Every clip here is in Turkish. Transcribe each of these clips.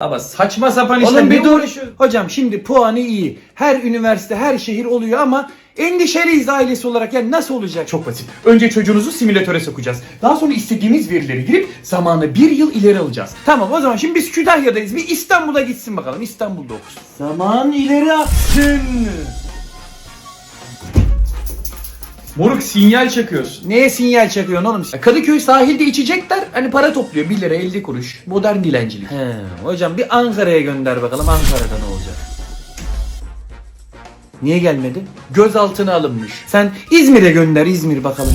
Ama saçma sapan Oğlum işler bir dur. Hocam şimdi puanı iyi. Her üniversite, her şehir oluyor ama endişeliyiz ailesi olarak. Yani nasıl olacak? Çok basit. Önce çocuğunuzu simülatöre sokacağız. Daha sonra istediğimiz verileri girip zamanı bir yıl ileri alacağız. Tamam o zaman şimdi biz Kütahya'dayız. Bir İstanbul'a gitsin bakalım. İstanbul'da okusun. Zaman ileri aksın. Moruk sinyal çakıyorsun. Neye sinyal çakıyorsun oğlum? Kadıköy sahilde içecekler. Hani para topluyor. 1 lira 50 kuruş. Modern dilencilik. He, hocam bir Ankara'ya gönder bakalım. Ankara'da ne olacak? Niye gelmedi? Gözaltına alınmış. Sen İzmir'e gönder İzmir bakalım.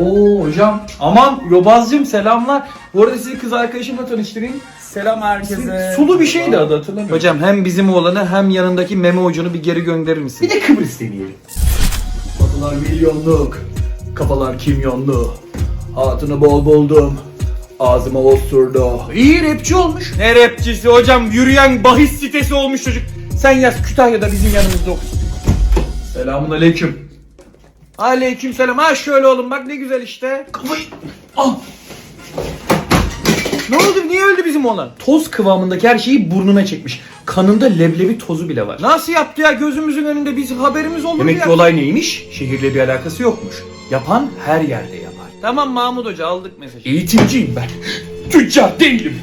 Oo hocam. Aman Yobazcım selamlar. Bu arada sizi kız arkadaşımla tanıştırayım. Selam herkese. Sulu bir şeydi adı hatırlamıyorum. Hocam hem bizim oğlanı hem yanındaki meme ucunu bir geri gönderir misin? Bir de Kıbrıs deneyelim. Batılar milyonluk, kafalar kimyonlu. Hatunu bol buldum, ağzıma osurdu. İyi rapçi olmuş. Ne rapçisi hocam? Yürüyen bahis sitesi olmuş çocuk. Sen yaz Kütahya'da bizim yanımızda okusun. Selamun aleyküm. Aleykümselam. Ha şöyle oğlum bak ne güzel işte. Kafayı... Ah! Ne oldu? Niye öldü bizim oğlan? Toz kıvamındaki her şeyi burnuna çekmiş. Kanında leblebi tozu bile var. Nasıl yaptı ya gözümüzün önünde biz haberimiz olur Demek ya. ki olay neymiş? Şehirle bir alakası yokmuş. Yapan her yerde yapar. Tamam Mahmut Hoca aldık mesajı. Eğitimciyim ben. Tüccar değilim.